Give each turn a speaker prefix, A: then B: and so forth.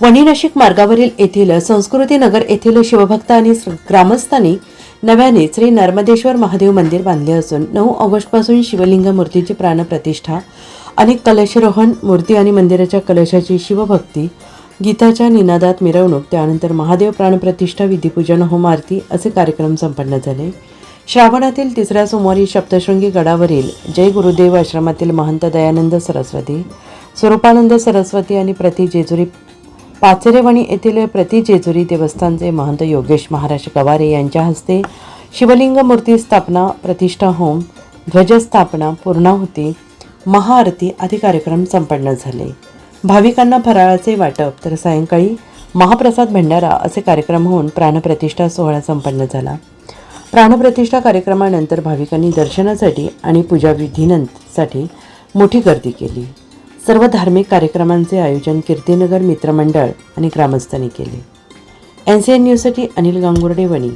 A: वणी नाशिक मार्गावरील येथील संस्कृती नगर येथील शिवभक्त आणि ग्रामस्थांनी नव्याने श्री नर्मदेश्वर महादेव मंदिर बांधले असून नऊ ऑगस्टपासून शिवलिंग मूर्तीची प्राणप्रतिष्ठा आणि कलशरोहण मूर्ती आणि मंदिराच्या कलशाची शिवभक्ती गीताच्या निनादात मिरवणूक त्यानंतर महादेव प्राणप्रतिष्ठा विधीपूजन होम आरती असे कार्यक्रम संपन्न झाले. श्रावणातील तिसऱ्या सोमवारी सप्तशृंगी गडावरील जय गुरुदेव आश्रमातील महंत दयानंद सरस्वती स्वरूपानंद सरस्वती आणि प्रति जेजुरी पाचेरेवणी येथील प्रति जेजुरी देवस्थानचे महंत योगेश महाराज गवारे यांच्या हस्ते शिवलिंग मूर्ती स्थापना प्रतिष्ठा होम ध्वजस्थापना पूर्णाहुती महाआरती आदी कार्यक्रम संपन्न झाले. भाविकांना फराळाचे वाटप तर सायंकाळी महाप्रसाद भंडारा असे कार्यक्रम होऊन प्राणप्रतिष्ठा सोहळा संपन्न झाला. प्राणप्रतिष्ठा कार्यक्रमानंतर भाविकांनी दर्शनासाठी आणि पूजाविधीनंतसाठी मोठी गर्दी केली. सर्व धार्मिक कार्यक्रमांचे आयोजन कीर्तीनगर मित्रमंडळ आणि ग्रामस्थांनी केले. एन सी एन न्यूजसाठी अनिल गांगुर्डे वणी.